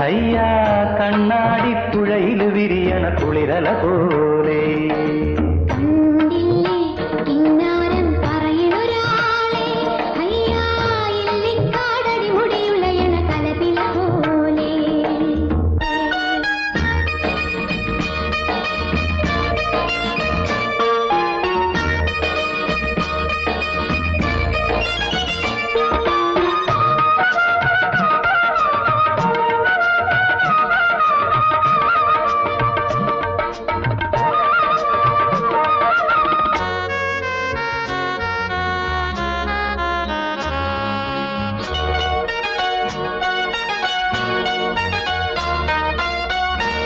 ஐயா கண்ணாடி துழையிலு விரியன குளிரல போலே.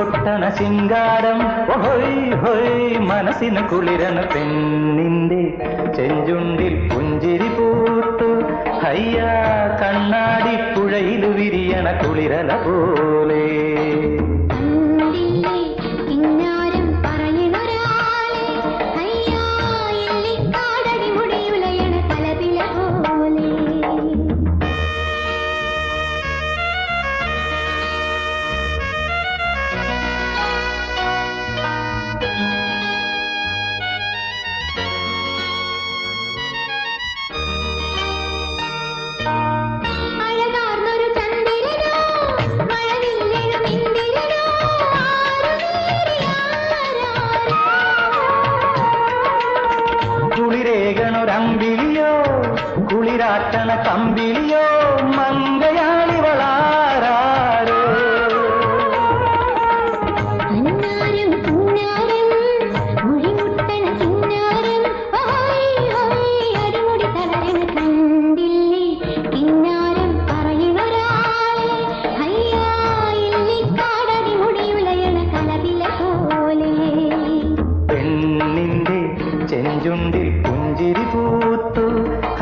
കൊട്ടണ ശിങ്കാരം. ഹൊയ് ഹൊയ് മനസ്സിന് കുളിരണ പെണ്ണിന്റെ ചെഞ്ചുണ്ടിൽ പുഞ്ചിരി പൂത്തു. ഹയ്യ കണ്ണാടി പുഴയിലു വിരിയണ കുളിരല പോ തേകണൊരമ്പിളിയോ കുളിരാട്ടണ കമ്പിളിയോ മങ്കയാളിവളാ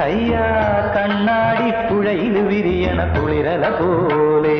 ஐயா கண்ணாடி புழைது விரியன குளிரல போலே